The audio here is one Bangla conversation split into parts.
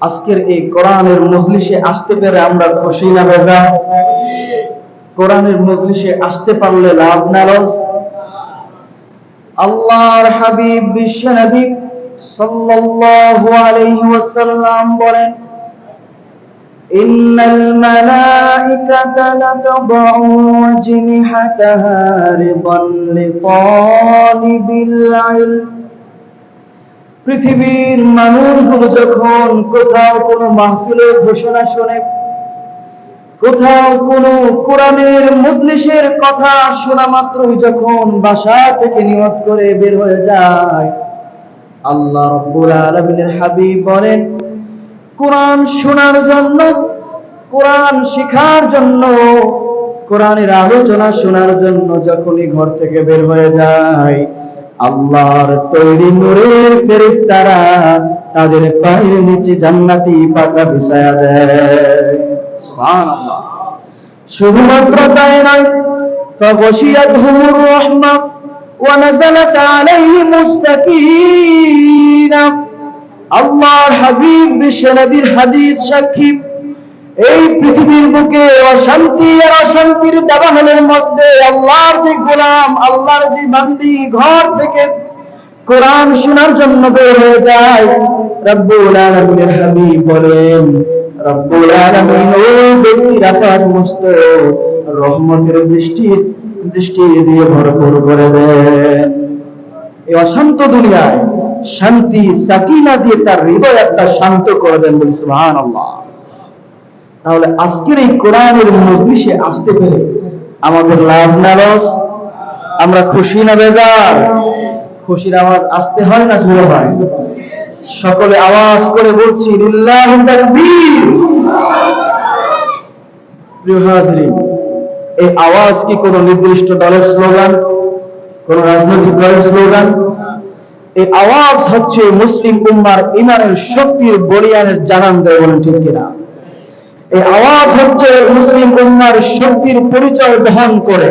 আজকের এই কোরআনের মজলিসে আসতে পেরে আমরা খুশি না বেজা? কোরআনের মজলিসে আসতে পারলে লাভ না আল্লাহর হাবিব বিশ্ব নবী সাল্লাল্লাহু আলাইহি ওয়াসাল্লাম বলেন, ইন্নাল মালাইকাতা লাতাদউ লিতালিবিল ইলম। পৃথিবীর মানুষগুলো যখন কোথাও কোনো মাহফিলের ঘোষণা শোনে, কোথাও কোনো কোরআনের মজলিসের কথা শোনা মাত্রই যখন বাসা থেকে নিয়ত করে বের হয়ে যায়, আল্লাহ রব্বুল আলামিনের হাবিব বলেন, কোরআন শোনার জন্য, কোরআন শেখার জন্য, কোরআনের আলোচনা শোনার জন্য যখনই ঘর থেকে বের হয়ে যায় আল্লাহর তৈরি নূরের ফেরেশতারা তাদের পায়ের নিচে জান্নাতি পাকা বিছায়া দেয়। সুবহানাল্লাহ। শুধুমাত্র তাই নয় ফাগশিয়াতহুমুর রাহমা ওয়া নাযালাত আলাইহিমুস সাকিনা। আল্লাহর হাবিব বিশ্বনবীর হাদিস সাক্ষী। এই পৃথিবীর বুকে অশান্তি আর অশান্তির দাবাহনের মধ্যে আল্লাহর যে গোলাম, আল্লাহর যে বান্দি ঘর থেকে কোরআন শোনার জন্য বের হয়ে যায়। রব্বুল হাবিব বলেন, রব্বুল রহমতের দৃষ্টি দৃষ্টি দিয়ে ভরপুর করে দেন। এই অশান্ত দুনিয়ায় শান্তি, সাকিনা দিয়ে তার হৃদয় একটা শান্ত করে দেন বলি সুবহানাল্লাহ। তাহলে আজকের এই কোরআনের মজলিসে আসতে পেরে আমাদের লাভ না লস? আমরা খুশি না বেজার? খুশির আওয়াজ আসতে হয় না জোরে হয় সকলে আওয়াজ করে বলছি এই আওয়াজ কি কোন নির্দিষ্ট দলের স্লোগান? কোন রাজনৈতিক দলের স্লোগান? এই আওয়াজ হচ্ছে মুসলিম উম্মার ইমানের শক্তির বলিয়ানের জানান দেয় বলেন ঠিক কিনা? এই আওয়াজ হচ্ছে মুসলিম উম্মার শক্তির পরিচয় বহন করে।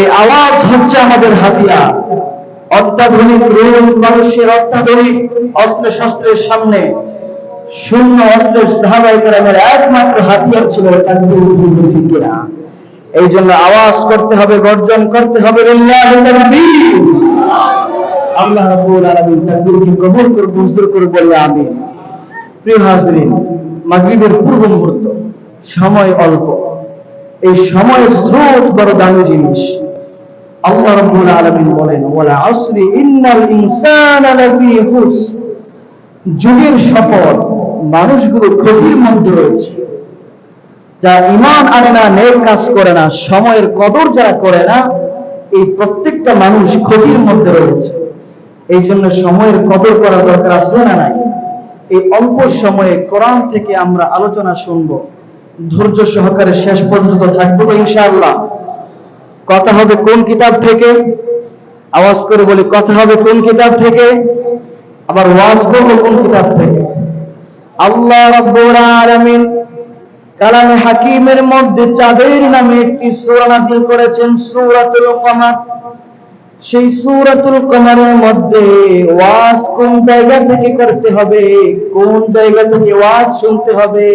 এই আওয়াজ হচ্ছে আমাদের হাতিয়ার। অত্যাধুনিক রুম মানুষের অত্যাধুনিক অস্ত্র শস্ত্রের সামনে শূন্য অস্ত্রের সাহাবাই আমার একমাত্র হাতিয়ার ছিল কিনা এই জন্য আওয়াজ করতে হবে, গর্জন করতে হবে আল্লাহ কবুল করে মঞ্জুর করে বললে আমিন। প্রিয় হাজরিন মাগরিবের পূর্ব মুহূর্ত। সময় অল্প। এই সময়ের স্রোত বড় দামি জিনিস। আল্লাহ রাব্বুল আলামিন বলেন, ওয়ালা আসরি ইন্নাল ইনসানা লাফি খুস যুগের শপথ মানুষগুলো ক্ষতির মধ্যে রয়েছে। যারা ইমান আনে না, নেক কাজ করে না, সময়ের কদর যারা করে না, এই প্রত্যেকটা মানুষ ক্ষতির মধ্যে রয়েছে। এই জন্য সময়ের কদর করার দরকার আছে না নাই? এই অল্প সময়ে কোরআন থেকে আমরা আলোচনা শুনব। ধৈর্য সহকারে শেষ পর্যন্ত থাকব ইনশাআল্লাহ। কথা হবে কোন কিতাব থেকে? আওয়াজ করে বলি, কথা হবে কোন কিতাব থেকে? আবার ওয়াজ করব কোন কিতাব থেকে? আল্লাহ রাব্বুল আলামিন কালামে হাকিমের মধ্যে চাঁদের নামে একটি সূরা নাযিল করেছেন, সূরাতুল কমার। সেই সূরাতুল কমারের মধ্যে ওয়াজ কোন জায়গা থেকে করতে হবে কোন জায়গা থেকে ওয়াজ শুনতে হবে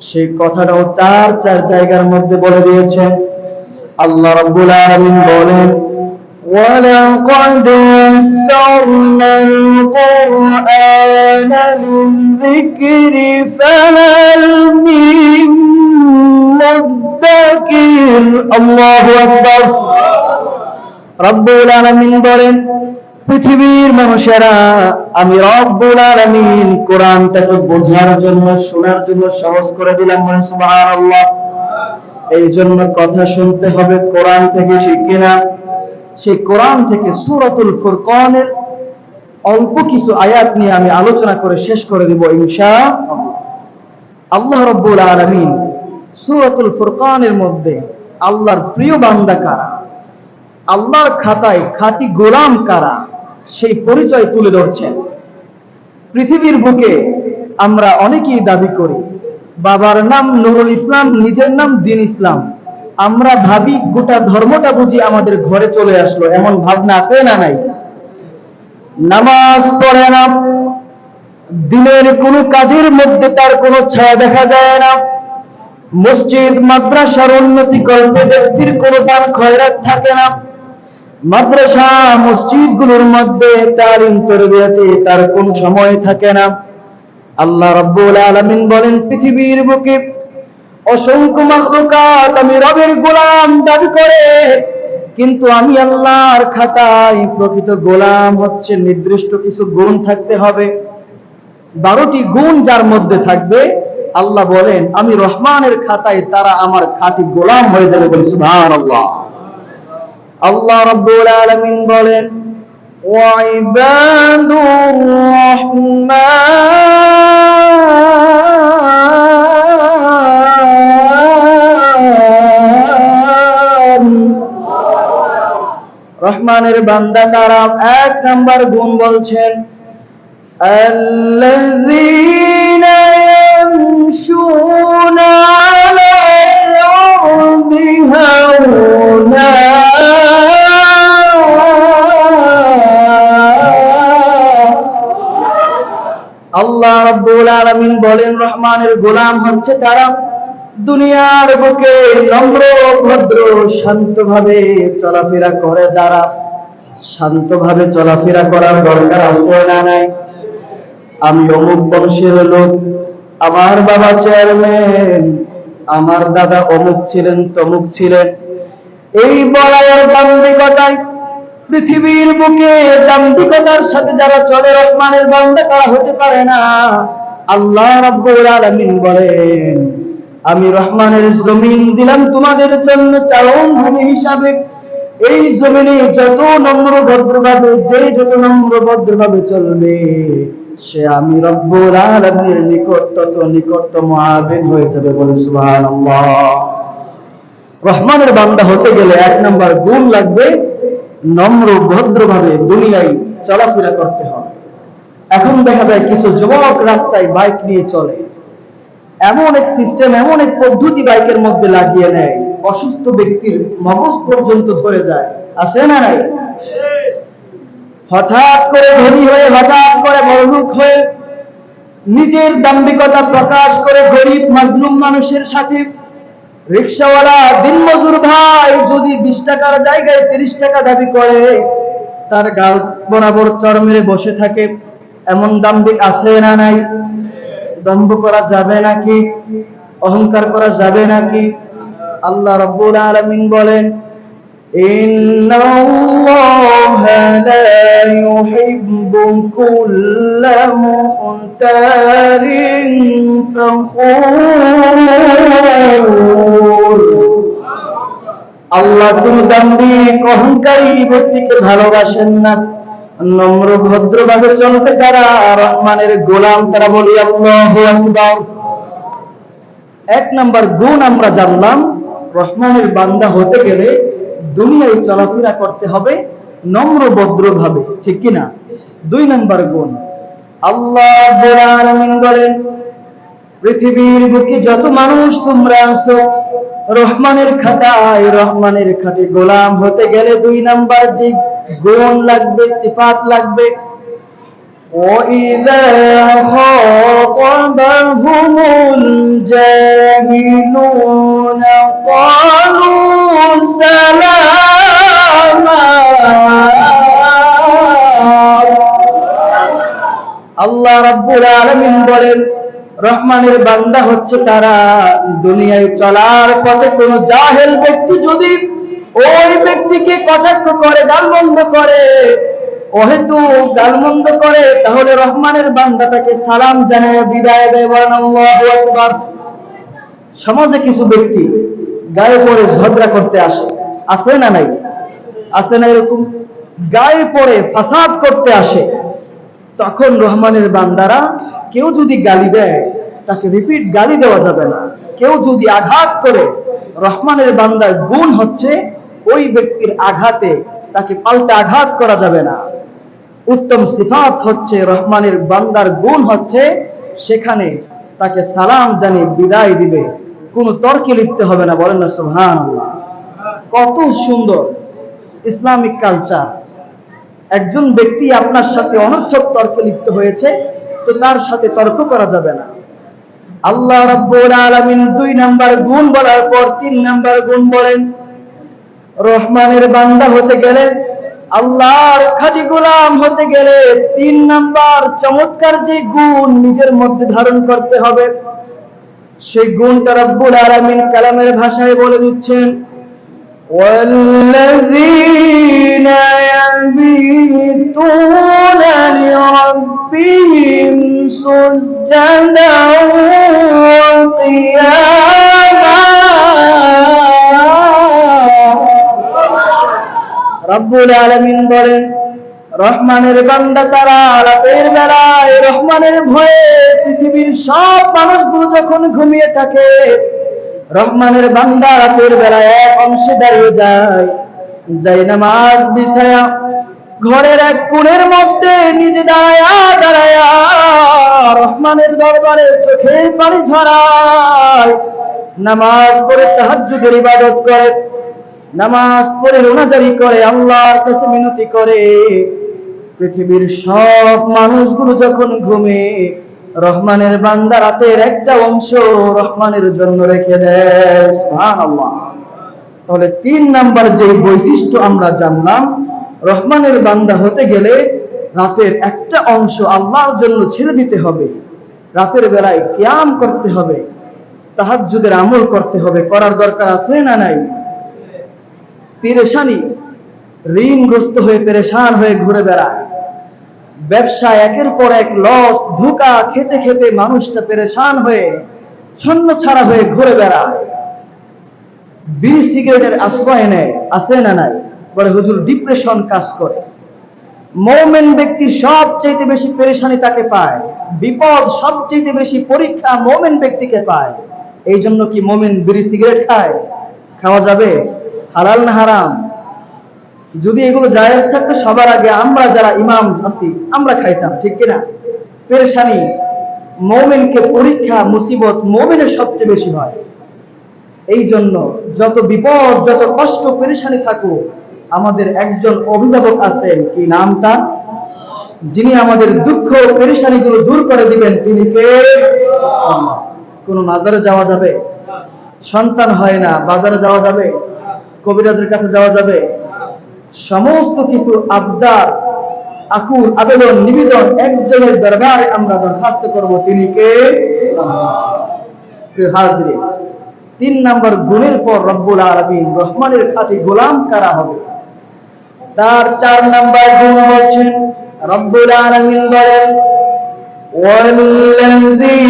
সেই কথাটাও চার চার জায়গার মধ্যে বলে দিয়েছেন আল্লাহ রাব্বুল আলামিন বলেন ولقد يسرنا القرآن للذكر فهل من مدكر الله أكبر রব্বুল বলেন, পৃথিবীর মানুষেরা, আমি রব্বুল কোরআনটাকে বোঝার জন্য, শোনার জন্য সহজ করে দিলাম বলেন এই জন্য কথা শুনতে হবে, কোরআন থেকে শিখি না। সেই কোরআন থেকে সূরাতুল ফুরকানের অল্প কিছু আয়াত নিয়ে আমি আলোচনা করে শেষ করে দিব, ইনশাআল্লাহ। আল্লাহ রব্বুল আলামিন সূরাতুল ফুরকানের মধ্যে আল্লাহর প্রিয় বান্দা কারা? আল্লাহর খাতায় খাঁটি গোলাম কারা, সেই পরিচয় তুলে ধরছেন। পৃথিবীর বুকে আমরা অনেকেই দাবি করি, বাবার নাম নুরুল ইসলাম, নিজের নাম দিন ইসলাম। আমরা ভাবি গোটা ধর্মটা বুঝি আমাদের ঘরে চলে আসলো, এমন ভাবনা আছে না নাই? নামাজ পড়ে না, দিনের কোনো কাজের মধ্যে তার কোনো ছায়া দেখা যায় না। মসজিদ, মাদ্রাসার উন্নতি কল্পে ব্যক্তির কোনো দান খয়রাত থাকে না। মাদ্রাসা, মসজিদগুলোর মধ্যে তালিম তরবিয়াতে তার কোন সময় থাকে না। আল্লাহ রাব্বুল আলামিন বলেন, পৃথিবীর বুকে অসংখ্য মাখলুকাত আমি রবের গোলাম দাবি করে, কিন্তু আমি আল্লাহর খাতায় প্রকৃত গোলাম হচ্ছে নির্দিষ্ট কিছু গুণ থাকতে হবে। বারোটি গুণ যার মধ্যে থাকবে, আল্লাহ বলেন, আমি রহমানের খাতায় তারা আমার খাঁটি গোলাম হয়ে যাবে বলে সুবহানাল্লাহ। আল্লাহ রাব্বুল আলামিন বলেন ওয়াইবাদুর রহমান রহমানের বান্দা তারা এক নাম্বার গুণ বলছেন الذين يمشون على الأرض هونا আল্লাহ রাব্বুল আলামিন বলেন, রহমানের গোলাম হচ্ছে তারা। দুনিয়ার বুকে নম্র, ভদ্র, শান্তভাবে চলাফেরা করে যারা। শান্তভাবে চলাফেরা করার দরকার আছে না নাই? আমি অমুক বংশের লোক, আমার বাবা চেয়ারম্যান, আমার দাদা অমুক ছিলেন, তমুক ছিলেন। এই বলায়ের দাম্ভিকতায় পৃথিবীর বুকে দাম্ভিকতার সাথে যারা চলে, রহমানের বান্দা তারা হতে পারে না। আল্লাহ রাব্বুল আলামিন বলেন, আমি রহমানের জমিন দিলাম তোমাদের জন্য চালন ভূমি হিসাবে। এই জমিনে যত নম্র ভদ্রভাবে, যে যত নম্র ভদ্রভাবে চলবে, সে আমি রব্বুল আলামিনের নিকট, তত নিকটতম আবেদ হয়ে যাবে বলে সুবহানাল্লাহ। রহমানের বান্দা হতে গেলে এক নাম্বার গুণ লাগবে নম্র, ভদ্রভাবে দুনিয়ায় চলাফেরা করতে হবে। এখন দেখা যায় কিছু যুবক রাস্তায় বাইক নিয়ে চলে। এমন এক সিস্টেম এমন এক পদ্ধতি বাইকের মধ্যে লাগিয়ে নেয়। অসুস্থ ব্যক্তির মগজ পর্যন্ত ধরে যায়। আসে না নাই? হঠাৎ করে ধনী হয়ে, হঠাৎ করে বড়লোক হয়ে নিজের দাম্ভিকতা প্রকাশ করে গরিব, মাজলুম মানুষের সাথে রিক্সাওয়ালা দিনমজুর ভাই যদি বিশ টাকার জায়গায় তিরিশ টাকা দাবি করে, তার গাল বরাবর চর মেরে বসে থাকে। এমন দাম্ভিক আছে না নাই? দম্ভ করা যাবে নাকি? অহংকার করা যাবে নাকি? আল্লাহ রব্বুল আলমিন বলেন إن الله لا يحب كل مختال فخور আল্লাহ কোন দাম্ভিক অহংকারী ব্যক্তিকে ভালোবাসেন না নম্র ভদ্রভাবে চলতে যারা রহমানের গোলাম তারা বলি আল্লাহু আকবার এক নাম্বার গুণ আমরা জানলাম রহমানের বান্দা হতে গেলে দুনিয়ায় চলাফেরা করতে হবে নম্র ভদ্রভাবে ঠিক কিনা দুই নাম্বার গুণ আল্লাহ রাব্বুল আলামিন বলেন পৃথিবীর বুকে যত মানুষ তোমরা আছো রহমানের খাতায় রহমানের খাতে গোলাম হতে গেলে দুই নাম্বার যে গুণ লাগবে সিফাত লাগবে وإذا خاطبهم الجاهلون قالوا سلاما আল্লাহ রাব্বুল আলামিন বলেন, রহমানের বান্দা হচ্ছে তারা দুনিয়ায় চলার পথে কোনো জাহেল ব্যক্তি যদি ওই ব্যক্তিকে কটাক্ষ করে, গালমন্দ করে, অহেতু গালমন্দ করে, তাহলে রহমানের বান্দা তাকে সালাম জানায়, বিদায় দেয়, বলেন সমাজে কিছু ব্যক্তি গায়ে পড়ে ঝগড়া করতে আসে, আছে না নাই? আছে না এরকম। গায়ে পড়ে ফাসাদ করতে আসে। তখন রহমানের বান্দারা, কেউ যদি গালি দেয়, তাকে রিপিট গালি দেওয়া যাবে না। কেউ যদি আঘাত করে, রহমানের বান্দার গুণ হচ্ছে, ওই ব্যক্তির আঘাতে তাকে পাল্টা আঘাত করা যাবে না। উত্তম সিফাত হচ্ছে, রহমানের বান্দার গুণ হচ্ছে, সেখানে তাকে সালাম জানিয়ে বিদায় দিবে। কোনো তর্কে লিখতে হবে না, বলেন না সোহান কত সুন্দর। Islamic culture. একজন ব্যক্তি আপনার সাথে অনর্থক তর্কে লিপ্ত হয়েছে, তো তার সাথে তর্ক করা যাবে না। আল্লাহ রাব্বুল আলামিন দুই নাম্বার গুণ বলার পর তিন নাম্বার গুণ বলেন, রহমানের বান্দা হতে গেলে, আল্লাহর খাঁটি গোলাম হতে গেলে তিন নাম্বার চমৎকার যে গুণ নিজের মধ্যে ধারণ করতে হবে, সেই গুণটা রব্বুল আলামিন কালামের ভাষায় বলে দিচ্ছেন والذين يبيتون لربهم سجدا وقياما রব্বুল আলামিন বলেন রহমানের বান্দা তারা রাতের বেলায় রহমানের ভয়ে পৃথিবীর সব মানুষগুলো যখন ঘুমিয়ে থাকে রহমানের বান্দা রাতের বেলায় এক অংশে দাঁড়িয়ে যায়। যাই নামাজ বিছায়া ঘরের এক কোণের মধ্যে নিজে দাঁড়ায়া দাঁড়ায়া রহমানের দরবারে চোখের পানি ঝরায়। নামাজ পড়ে তাহাজ্জুদের ইবাদত করে, নামাজ পড়ে রোনাজারি করে, আল্লাহর কাছে মিনতি করে। পৃথিবীর সব মানুষগুলো যখন ঘুমে রহমানের বান্দা রাতের একটা অংশ রহমানের জন্য রেখে দেয় তাহলে তিন নাম্বার যে বৈশিষ্ট্য আমরা জানলাম, রহমানের বান্দা হতে গেলে রাতের একটা অংশ আল্লাহর জন্য ছেড়ে দিতে হবে। রাতের বেলায় কিয়াম করতে হবে, তাহাজ্জুদের আমল করতে হবে, করার দরকার আছে না নাই? পেরেশানি, ঋণগ্রস্ত হয়ে পেরেশান হয়ে ঘুরে বেড়ায়। ব্যবসা একের পর এক লস ধোকা খেতে খেতে মানুষটা পেরেশান হয়ে ছন্ন ছাড়া হয়ে ঘুরে বেড়ায়। বিড়ি সিগারেটের আশ্রয় নেয় আছে না নাই? বলে হুজুর ডিপ্রেশন কাজ করে। মোমেন ব্যক্তি সবচেয়ে বেশি পেরেশানি তাকে পায়। বিপদ সবচেয়ে বেশি পরীক্ষা মোমেন ব্যক্তিকে পায়। এই জন্য কি মোমেন বিড়ি সিগারেট খায়? খাওয়া যাবে? হালাল না হারাম? যদি এগুলো জায়েজ থাকতো, সবার আগে আমরা যারা ইমাম আছি, আমরা খাইতাম, ঠিক কিনা? পেরেশানি, মোমেনকে পরীক্ষা মুসিবত মোমেনের সবচেয়ে বেশি হয়। এই জন্য যত বিপদ, যত কষ্ট, পেরেশানি থাকুক, আমাদের একজন অভিভাবক আছেন, কি নাম তার? যিনি আমাদের দুঃখ পেরেশানি গুলো দূর করে দিবেন, তিনি কে। কোনো মাজারে যাওয়া যাবে? সন্তান হয় না, বাজারে যাওয়া যাবে? কবিরাজের কাছে যাওয়া যাবে? সমস্ত কিছু আবদার আকুল আবেদন নিবেদন একজনের দরবারে আমরা দরখাস্ত করব তিনি কে প্রিয় হাজরিন, তিন নম্বর গুণের পর রব্বুল আলমিন রহমানের খাঁটি গোলাম কারা হবে তার চার নম্বর গুণ হচ্ছেন রব্বুল আলমিন বলেন والذين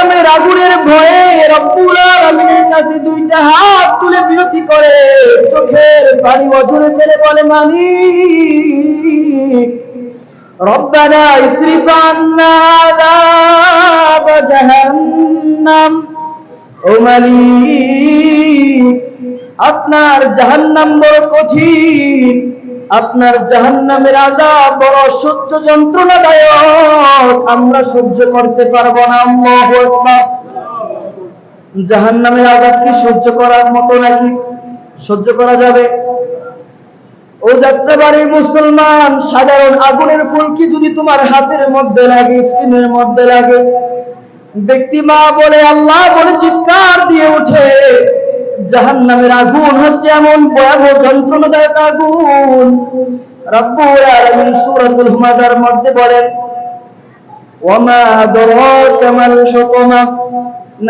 জাহান্নামের আগুনের ভয়ে রব্বুল আলামিনের কাছে দুইটা হাত তুলে বিরতি করে। চোখের পানি অঝরে ফেলে বলে, মালিক, রব্বানা ইসরিফ আন্না আযাব জাহান্নাম। ও মালিক, আপনার জাহান্নাম বড় কঠিন। আপনার জাহান্নামের আযাব বড় সহ্য যন্ত্রণাদায়ক। আমরা সহ্য করতে পারব না, আল্লাহু আকবার। জাহান্নামের কি সহ্য করার মতো নাকি? সহ্য করা যাবে? ও যাত্রাবাড়ির মুসলমান, সাধারণ আগুনের ফুলকি যদি তোমার হাতের মধ্যে লাগে, স্কিনের মধ্যে লাগে। ব্যক্তি মা বলে, আল্লাহ বলে, চিৎকার দিয়ে ওঠে জাহান্নামের আগুন হচ্ছে এমন ভয়াবহ, যন্ত্রণাদায়ক আগুন। রব্বুল আলামিন সূরাতুল হুমাযার মধ্যে বলেন ওয়ামা আদরাকা মাল হুকমা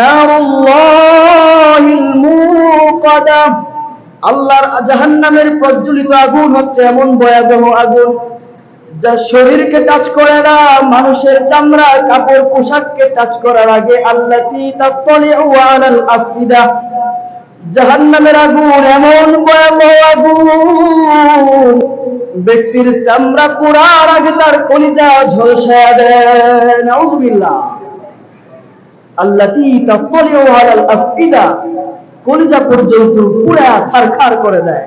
নারুল্লাহিল মুকাদা আল্লাহর জাহান্নামের প্রজ্বলিত আগুন হচ্ছে এমন ভয়াবহ আগুন, যা শরীরকে টাচ করে না, মানুষের চামড়া, কাপড়, পোশাককে টাচ করার আগে আল্লাহ জাহান্নামের আগুন এমন ভয়াবহ আগুন ব্যক্তির চামড়া পোড়ার আগে তার কলিজা দেয়। নাউজুবিল্লাহ। আল্লাতি আফইদা। কলিজা পর্যন্ত পুরা ছারখার করে দেয়।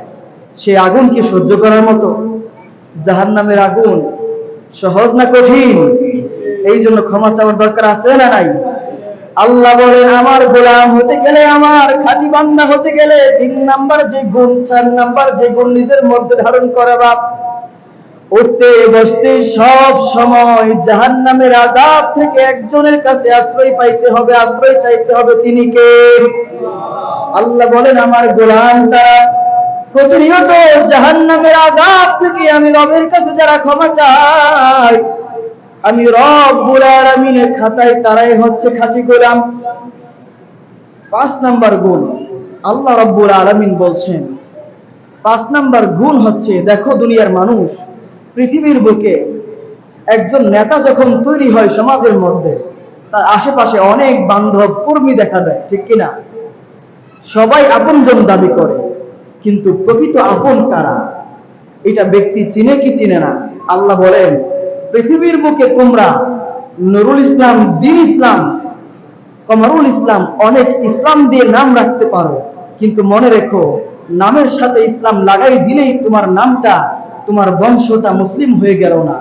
সে আগুন কি সহ্য করার মতো। জাহান্নামের আগুন সহজ না কঠিন? এই জন্য ক্ষমা চাওয়ার দরকার আছে না নাই? আল্লাহ বলেন আমার গোলাম হতে গেলে, আমার খাঁটি বান্দা হতে গেলে তিন নাম্বার যে গুণ, চার নাম্বার যে গুণ নিজের মধ্যে ধারণ করে বাপ। উঠতে, বসতে সব সময় জাহান নামের আজাব থেকে একজনের কাছে আশ্রয় পাইতে হবে, আশ্রয় চাইতে হবে তিনি কে? আল্লাহ বলেন, আমার গোলাম তারা, প্রতিনিয়ত জাহান নামের আজাব থেকে আমি রবের কাছে যারা ক্ষমা চাই আমি রব বুলার আমিনের খাতায় তারাই হচ্ছে খাঁটি গোলাম। পাঁচ নাম্বার গুণ, আল্লাহ রব্বুল আলামিন বলছেন, পাঁচ নাম্বার গুণ হচ্ছে, দেখো দুনিয়ার মানুষ, পৃথিবীর বুকে একজন নেতা যখন তৈরি হয় সমাজের মধ্যে, তার আশেপাশে অনেক বান্ধব কর্মী দেখা দেয় ঠিক কিনা? সবাই আপনজন দাবি করে, কিন্তু প্রকৃত আপন কারা? এটা ব্যক্তি চিনে কি চিনে না? আল্লাহ বলেন পৃথিবীর বুকে তোমরা নুরুল ইসলাম, দিন ইসলাম, কমরুল ইসলাম অনেক ইসলাম দিয়ে নাম রাখতে পারো। কিন্তু মনে রেখো, নামের সাথে ইসলাম লাগাই দিলেই তোমার নামটা, তোমার বংশটা মুসলিম হয়ে গেল না।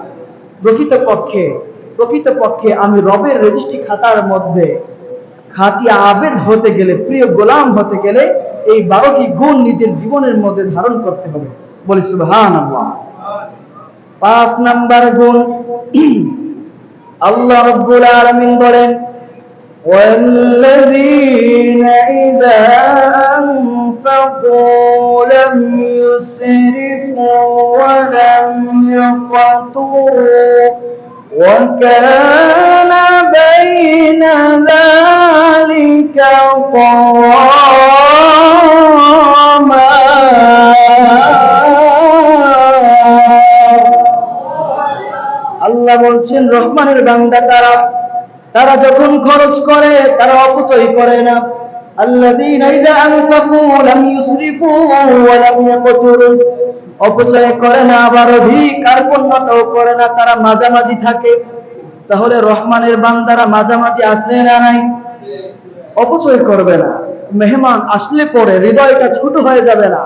প্রকৃত পক্ষে প্রকৃত পক্ষে আমি রবের রেজিস্ট্রি খাতার মধ্যে খাঁটি আবেদ হতে গেলে, প্রিয় গোলাম হতে গেলে এই বারোটি গুণ নিজের জীবনের মধ্যে ধারণ করতে হবে। বলি সুবহান আল্লাহ পাঁচ নাম্বার গুণ আল্লাহ রব্বুল আলামিন বলেন والذين إذا أنفقوا لم يسرفوا ولم يقتروا وكان بين ذلك قواما আল্লাহ বলছেন, রহমানের বান্দা তারা। তারা যখন খরচ করে, তারা অপচয় করে না। অপচয় করে না, আবার অধিক করে না, তারা মাঝামাঝি থাকে। তাহলে রহমানের বান্দারা মাঝামাঝি আসে না নাই? অপচয় করবে না। মেহমান আসলে পরে হৃদয়টা ছোট হয়ে যাবে না।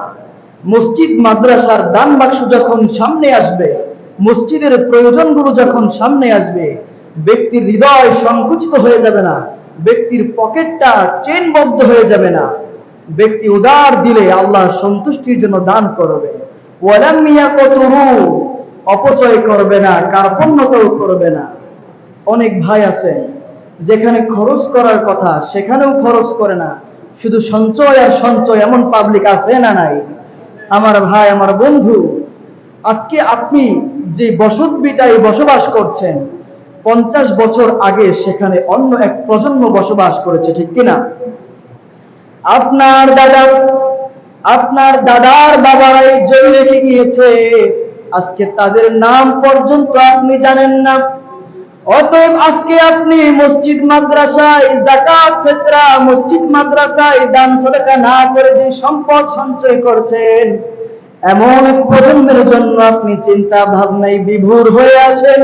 মসজিদ, মাদ্রাসার দান বাক্স যখন সামনে আসবে মসজিদের প্রয়োজনগুলো যখন সামনে আসবে, ব্যক্তির হৃদয় সংকুচিত হয়ে যাবে না, ব্যক্তির পকেটটা চেনবদ্ধ হয়ে যাবে না। ব্যক্তি উদার দিলে আল্লাহ সন্তুষ্টির জন্য দান করবে। অপচয় করবে না, কার্পণ্যতাও করবে না। অনেক ভাই আছে, যেখানে খরচ করার কথা সেখানেও খরচ করে না। শুধু সঞ্চয় আর সঞ্চয় এমন পাবলিক আছে না নাই? আমার ভাই, আমার বন্ধু, আজকে আপনি যে বসত বিটায় বসবাস করছেন, পঞ্চাশ বছর আগে সেখানে অন্য এক প্রজন্ম বসবাস করেছে, ঠিক কিনা? আপনার দাদা, আপনার দাদার বাবারাই জমি রেখে গিয়েছে? আজকে তাদের নাম পর্যন্ত আপনি জানেন না। অতএব আজকে আপনি মসজিদ, মাদ্রাসায় জাকাত ফেতরা, মসজিদ, মাদ্রাসায় দান সদকা না করে যে সম্পদ সঞ্চয় করছেন এমন এক প্রজন্মের জন্য আপনি চিন্তা ভাবনায় বিভোর হয়ে আছেন।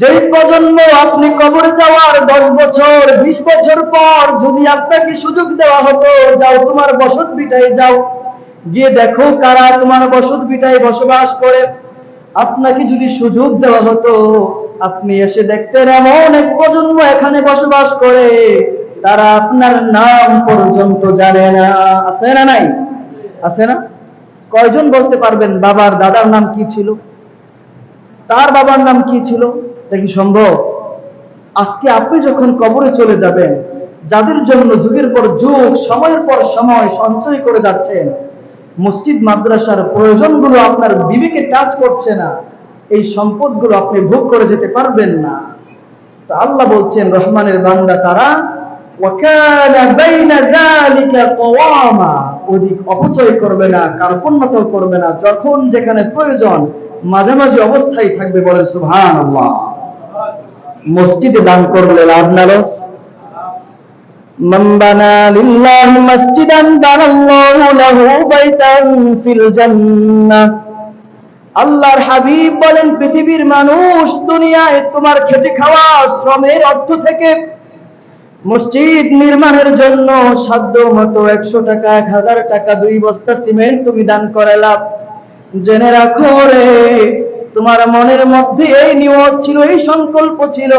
যেই প্রজন্ম আপনি কবরে যাওয়ার দশ বছর, বিশ বছর পর যদি আপনাকে সুযোগ দেওয়া হতো, যাও তোমার বসত বিটায় যাও। গিয়ে দেখো কারা তোমার বসত বিটায় বসবাস করে। আপনাকে যদি সুযোগ দেওয়া হতো, আপনি এসে দেখতেন এমন এক প্রজন্ম এখানে বসবাস করে। তারা আপনার নাম পর্যন্ত জানে না। আছে না নাই? আছে না? কয়জন বলতে পারবেন বাবার দাদার নাম কি ছিল? তার বাবার নাম কি ছিল? এটা কি সম্ভব? আজকে আপনি যখন কবরে চলে যাবেন, যাদের জন্য যুগের পর যুগ, সময়ের পর সময় সঞ্চয় করে যাচ্ছেন, মসজিদ, মাদ্রাসার প্রয়োজনগুলো আপনার বিবেকে টাচ করছে না, এই সম্পদগুলো আপনি ভোগ করে যেতে পারবেন না। তা আল্লাহ বলছেন, রহমানের বান্দা তারা ওয়াকানা বাইনা যালিকা কওয়ামা। অধিক অপচয় করবে না কার্পণ্যত করবে না, যখন যেখানে প্রয়োজন মাঝামাঝি অবস্থায় থাকবে বলে সুভান মসজিদে দান করলে লাভ না লস আল্লাহর হাবিব বলেন, পৃথিবীর মানুষ দুনিয়ায় তোমার খেটে খাওয়া শ্রমের অর্থ থেকে মসজিদ নির্মাণের জন্য সাধ্য মতো একশো টাকা, এক হাজার টাকা, দুই বস্তা সিমেন্ট তুমি দান করে লাভ। জেনে রাখো রে, তোমার মনের মধ্যে এই নিয়ত ছিল, এই সংকল্প ছিল,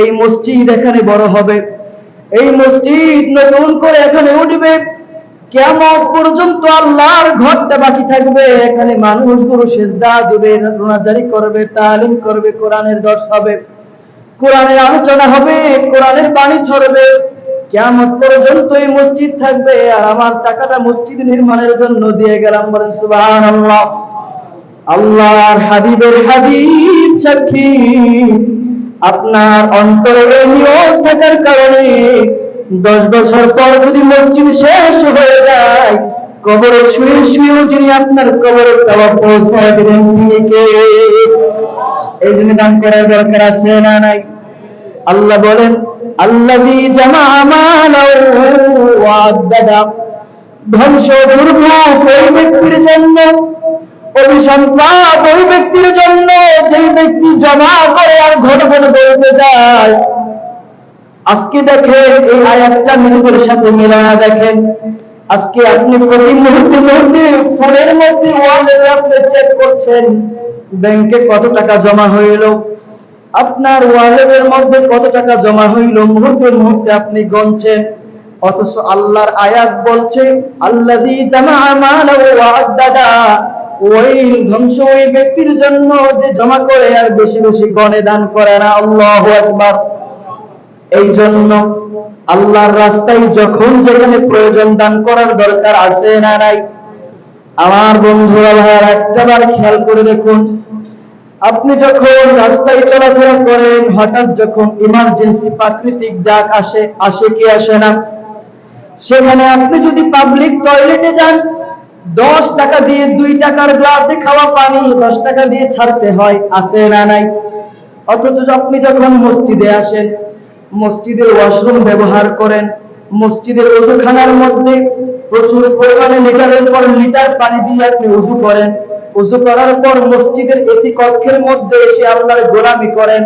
এই মসজিদ এখানে বড় হবে। এই মসজিদ নতুন করে এখানে উঠবে। কেমন পর্যন্ত আল্লাহর ঘরটা বাকি থাকবে। এখানে মানুষগুলো সেজদা দিবে রোনাজারি করবে, তালিম করবে, কোরআনের দর্শ হবে। কোরআনের আলোচনা হবে, কোরআনের বাণী ছড়বে কেমন পর্যন্ত এই মসজিদ থাকবে, আর আমার টাকাটা মসজিদ নির্মাণের জন্য দিয়ে গেলাম বলেন সুবহানাল্লাহ। আল্লাহর হাবিবের হাদিস সাক্ষী, আপনার অন্তরে এই নিয়ত থাকার কারণে দশ বছর পর যদি মসজিদ শেষ হয়ে যায়, কবরে শুয়ে শুয়েও যিনি আপনার কবরে সবাব পৌঁছায় কে? এই জন্য দান করার দরকার আছে না নাই? আল্লাহ বলেন আল্লাযী জামা ধ্বংস দুর্ভোগ ওই ব্যক্তির জন্য, অভিসম্পাদ ওই ব্যক্তির জন্য, যেই ব্যক্তি জমা করে আর ঘন ঘন বলতে যায় আজকে দেখেন, এই আয়াতটা নিজেদের সাথে মিলানা দেখেন। আজকে আপনি প্রতি মুহূর্তে মুহূর্তে ফোনের মধ্যে ওয়ালেটে আপনি চেক করছেন ব্যাংকে কত টাকা জমা হইল, আপনার ওয়ালেটের মধ্যে কত টাকা জমা হইল, মুহূর্তে মুহূর্তে আপনি গণছেন অথচ আল্লাহর আয়াত বলছে, আল্লাযী জামা মালাহু ওয়া আদ্দাদা ওই ধ্বংস ওই ব্যক্তির জন্য যে জমা করে আর বেশি বেশি গণে দান করে না, আল্লাহু আকবার। এই জন্য আল্লাহর রাস্তায় যখন যেখানে প্রয়োজন দান করার দরকার আছে না নাই, আমার বন্ধুরা ভাইয়ার, একটাবার খেয়াল করে দেখুন। আপনি যখন রাস্তায় চলাফেরা করেন, হঠাৎ যখন ইমার্জেন্সি প্রাকৃতিক ডাক আসে আসে কি আসে না? সেখানে আপনি যদি পাবলিক টয়লেটে যান, দশ টাকা দিয়ে দুই টাকার গ্লাসে খাওয়া পানি, দশ টাকা দিয়ে ছাড়তে হয় আসে না নাই? অথচ আপনি যখন মসজিদে আসেন মসজিদের ওয়াশরুম ব্যবহার করেন। মসজিদের ওজুখানার মধ্যে প্রচুর পরিমাণে লিটারের পর লিটার পানি দিয়ে আপনি উজু করেন। উজু করার পর মসজিদের এসি কক্ষের মধ্যে এসে আল্লাহর গোলামি করেন।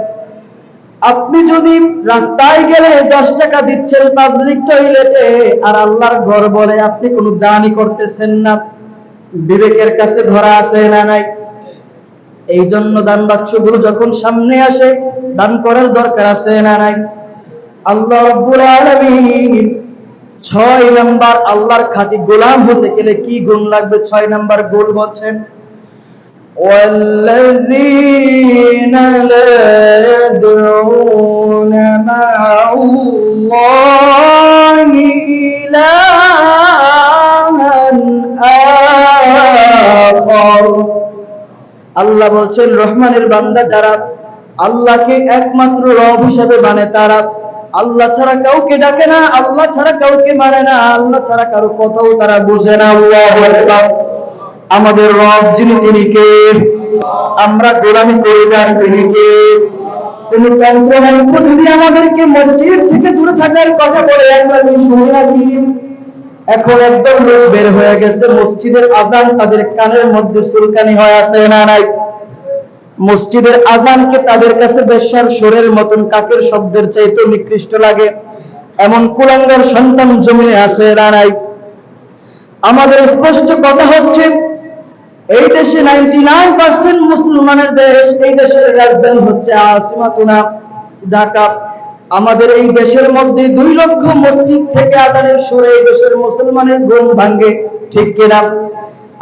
আপনি যদি রাস্তায় গেলে দশ টাকা দিচ্ছেন পাবলিক টয়লেটে আর আল্লাহর ঘর বলে আপনি কোনো দানই করতেছেন না। বিবেকের কাছে ধরা আছে না নাই? এই জন্য দান বাক্সগুলো যখন সামনে আসে, দান করার দরকার আছে না নাই? আল্লাহ রব্বুল আলামিন ছয় নাম্বার আল্লাহর খাঁটি গোলাম হতে গেলে কি গুণ লাগবে ছয় নাম্বার গোল বলছেন والذين لا يدعون مع الله إلها آخر আল্লাহ বলছেন রহমানের বান্দা যারা আল্লাহকে একমাত্র রব হিসেবে মানে তারা আল্লাহ ছাড়া কাউকে ডাকে না, আল্লাহ ছাড়া কাউকে মারে না, আল্লাহ ছাড়া কারও কথাও তারা বুঝে না আমাদের রব যিনি তিনি কে? আমরা গোলামি করে যান তিনি কে? তিনি যদি আমাদেরকে মসজিদ থেকে দূরে থাকার কথা বলে আমরা শুনে রাখি। এখন একদম লোক বের হয়ে গেছে, মসজিদের আজান তাদের কানের মধ্যে সুলকানি হয়ে আছে না নাই? মসজিদের আজানকে তাদের কাছে বেশ্যার সুরের মতন কাকের শব্দের চাইতে নিকৃষ্ট লাগে। এমন কুলাঙ্গার সন্তান জমিনে আছে না নাই? আমাদের স্পষ্ট কথা হচ্ছে, এই দেশে নাইনটি নাইন পার্সেন্ট মুসলমানের দেশ, এই দেশের রাজধানী হচ্ছে আসিমাতুনা ঢাকা। আমাদের এই দেশের মধ্যে দুই লক্ষ মসজিদ থেকে আজানের সুরে এই দেশের মুসলমানের ঘুম ভাঙ্গে ঠিক কিনা?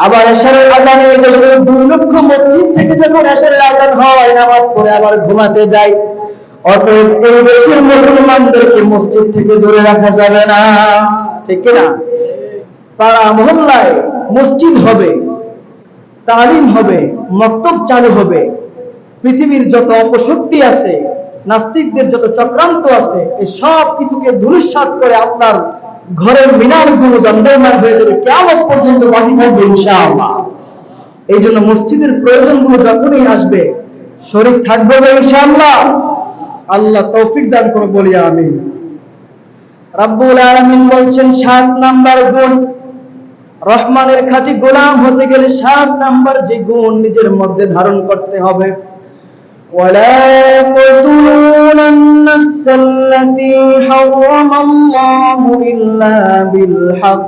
আবার এশারের আজানে এই দেশের দুই লক্ষ মসজিদ থেকে যখন এশারের আজান হয়, নামাজ পড়ে আবার ঘুমাতে যায়। অতএব এই দেশের মুসলমানদেরকে মসজিদ থেকে দূরে রাখা যাবে না। ঠিক কিনা? পাড়া মহল্লায় মসজিদ হবে, তালিম হবে, মক্তব চালু হবে। পৃথিবীর যত অপশক্তি আছে, নাস্তিকদের যত চক্রান্ত আছে এই সব কিছুকে ধূলিসাৎ করে আল্লাহর ঘরের মিনারগুলো দণ্ডমান হয়ে যাবে কেমন পর্যন্ত বাকি থাকবে ইনশাআল্লাহ। এই জন্য মসজিদের প্রয়োজনগুলো যখনই আসবে, শরীর থাকবে ইনশাআল্লাহ। আল্লাহ তৌফিক দান করে বলি আমি রাব্বুল আলামিন বলছেন, সাত নাম্বার গুণ। রহমানের খাঁটি গোলাম হতে গেলে সাত নাম্বার যে গুণ নিজের মধ্যে ধারণ করতে হবে। ولا يقتلون النفس التي حرم الله إلا بالحق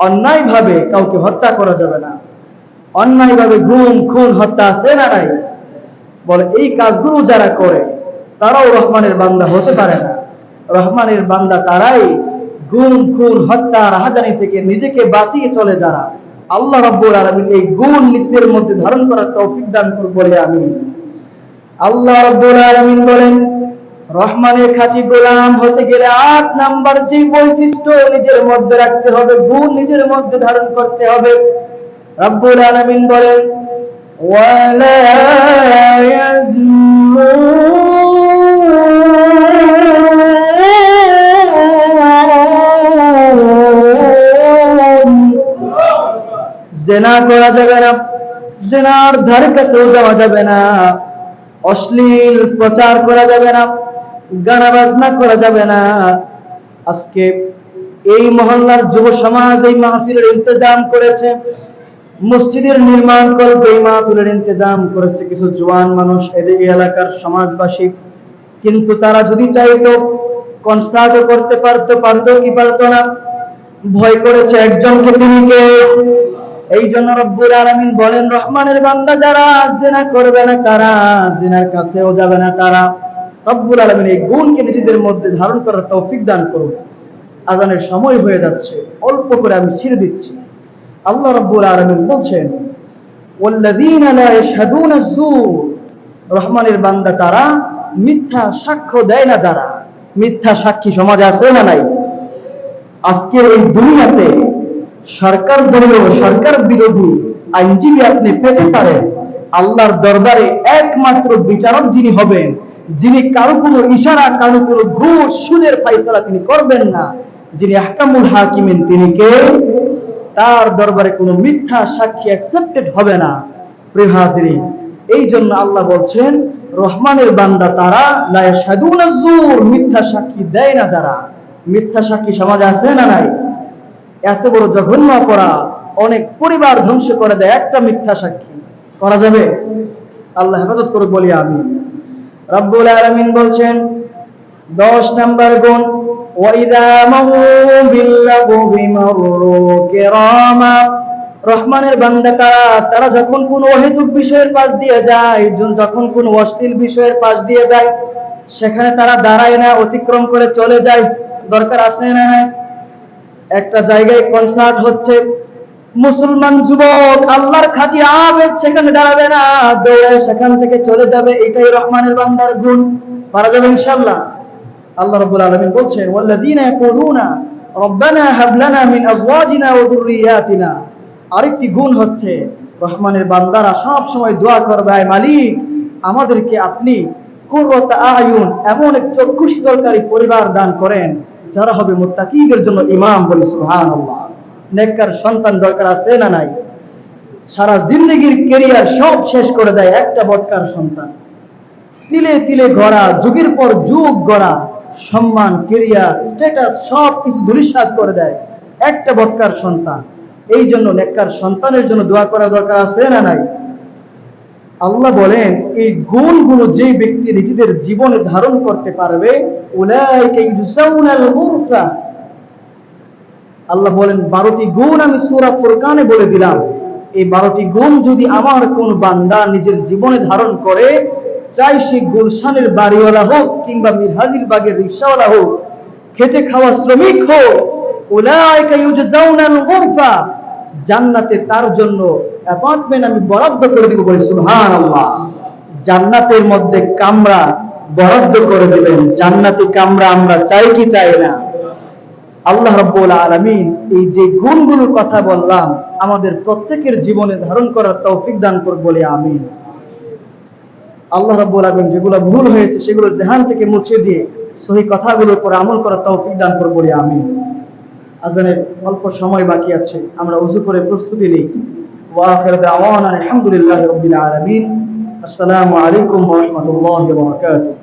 অন্যায়ভাবে কাউকে হত্যা করা যাবে না অন্যায়ভাবে গুম খুন হত্যা আছে না নাই বলে এই কাজগুলো যারা করে তারাও রহমানের বান্দা হতে পারে না রহমানের বান্দা তারাই গুম খুন হত্যা রাহাজানি থেকে নিজেকে বাঁচিয়ে চলে যারা আল্লাহ রব্বুল আলমিন এই গুণ নিজেদের মধ্যে ধারণ করার তৌফিক দান করুন বলে আমি আল্লাহ রব্বুল আলামিন বলেন, রহমানের খাঁটি গোলাম হতে গেলে আট নাম্বার যে বৈশিষ্ট্য নিজের মধ্যে রাখতে হবে, গুণ নিজের মধ্যে ধারণ করতে হবে। রব্বুল আলামিন বলেন জেনা করা যাবে না, জেনার ধারে কাছেও যাওয়া যাবে না। অশ্লীল প্রচার করা যাবে না গানা বাজনা করা যাবে না। আজকে এই মহল্লার যুব সমাজ এই মাহফিলের ইন্তজাম করেছে, মসজিদের নির্মাণ কল্পে এই মাহফিলের ইন্তজাম করেছে কিছু জোয়ান মানুষ এদের এলাকার সমাজবাসী। কিন্তু তারা যদি চাইতো কনসার্টও করতে পারতো পারতো কি পারতো না, ভয় করেছে একজনকে তিনি কে? এই জন্য রব্বুল আলমিন বলেন, রহমানের বান্দা যারা আজদিনা করবে না, তারা আজদিনার কাছেও যাবে না, তারা রব্বুল আলমিন এই গুণকে নিজেদের মধ্যে ধারণ করার তৌফিক দান করুন। আজানের সময় হয়ে যাচ্ছে, অল্প করে আমি ছিঁড়ে দিচ্ছি। আল্লাহ রব্বুল আলমিন বলছেন রহমানের বান্দা তারা মিথ্যা সাক্ষ্য দেয় না যারা। মিথ্যা সাক্ষী সমাজে আছে না নাই? আজকের এই দুনিয়াতে সরকার দলীয় সরকার বিরোধী আইনজীবী আপনি পেতে পারেন। আল্লাহর দরবারে একমাত্র বিচারক যিনি হবেন, যিনি কারও কোনো ইশারা, কারও কোনো ঘুষ, সুদের ফাইসলা তিনি করবেন না। যিনি আহকামুল হাকিমিন, তিনি কে? তার দরবারে কোনো মিথ্যা সাক্ষী অ্যাকসেপ্টেড হবে না। প্রিয় এই জন্য আল্লাহ বলছেন, রহমানের বান্দা তারা, লা ইয়াশহাদুনা যুর, মিথ্যা সাক্ষী দেয় না যারা। মিথ্যা সাক্ষী সমাজে আছে না নাই? এত বড় জঘন্য অপরাধ অনেক পরিবার ধ্বংস করে দেয়, একটা মিথ্যা সাক্ষী। করা যাবে? আল্লাহ হেফাজত করুক, বলি আমি রব্বুল আলমিন বলছেন, দশ নাম্বার গুণ রহমানের বান্দা তারা যখন কোন অহেতুক বিষয়ের পাশ দিয়ে যায় যখন কোন অশ্লীল বিষয়ের পাশ দিয়ে যায়, সেখানে তারা দাঁড়ায় না, অতিক্রম করে চলে যায়। দরকার আছে না নাই? একটা জায়গায় কনসার্ট হচ্ছে, মুসলমান যুবক আল্লাহর খাঁটি আবেদ সেখানে দাঁড়াবে না, দৌড়ে সেখান থেকে চলে যাবে, এটাই রহমানের বান্দার গুণ। পারা যাবে ইনশাআল্লাহ। আল্লাহ রাব্বুল আলামিন বলছেন, ওয়াল্লাযীনা ইয়াকুলুনা, রব্বানা হাব লানা মিন আজওয়াজিনা ওয়া যুররিয়াতিনা। আরেকটি গুণ হচ্ছে, রহমানের বান্দারা সব সময় দোয়া করবে মালিক, আমাদেরকে আপনি কুররাত আয়ুন এমন এক চক্ষু শীতলকারী পরিবার দান করেন যারা হবে মুত্তাকিদের জন্য ইমাম বলে সুবহানাল্লাহ। নেককার সন্তান দরকার আছে না নাই? সারা জিন্দগির কেরিয়ার সব শেষ করে দেয় একটা বদকার সন্তান। তিলে তিলে গড়া, যুগের পর যুগ গড়া, সম্মান কেরিয়ার স্ট্যাটাস সব কিছু ধূলিসাৎ করে দেয় একটা বদকার সন্তান। এই জন্য নেককার সন্তানের জন্য দোয়া করা দরকার আছে না নাই? আল্লাহ বলেন, এই গুণগুলো যে ব্যক্তি নিজেদের জীবনে ধারণ করতে পারবে আল্লাহ বলেন, বারোটি গুণ আমি সূরা ফুরকানে বলে দিলাম। এই বারোটি গুণ যদি আমার কোন বান্দা নিজের জীবনে ধারণ করে, চাই সে গুলশানের বাড়িওয়ালা হোক কিংবা মিরহাজির বাগের রিক্সাওয়ালা হোক, খেটে খাওয়া শ্রমিক হোক গুরফা জান্নাতে তার জন্য অ্যাপার্টমেন্ট আমি বরাদ্দ করে দিব বলে সুবহানাল্লাহ। জান্নাতের মধ্যে কামরা বরাদ্দ করে দিবেন। জান্নাতি কামরা আমরা চাই কি চাই না? আল্লাহ রাব্বুল আলামিন এই যে গুণগুলোর কথা বললাম, আমাদের প্রত্যেকের জীবনে ধারণ করার তৌফিক দান করব বলে আমিন। আল্লাহ রাব্বুল আলামিন যেগুলো ভুল হয়েছে, সেগুলো জেহান থেকে মুছে দিয়ে সহি কথাগুলোর উপর আমল করার তৌফিক দান করব বলে আমিন। আজানের অল্প সময় বাকি আছে, আমরা উজু করে প্রস্তুতি নিই। ওয়াখির দাওয়ানা আলহামদুলিল্লাহি রাব্বিল আলামিন। আসসালামু আলাইকুম ওয়া রাহমাতুল্লাহি ওয়া বারাকাতুহু।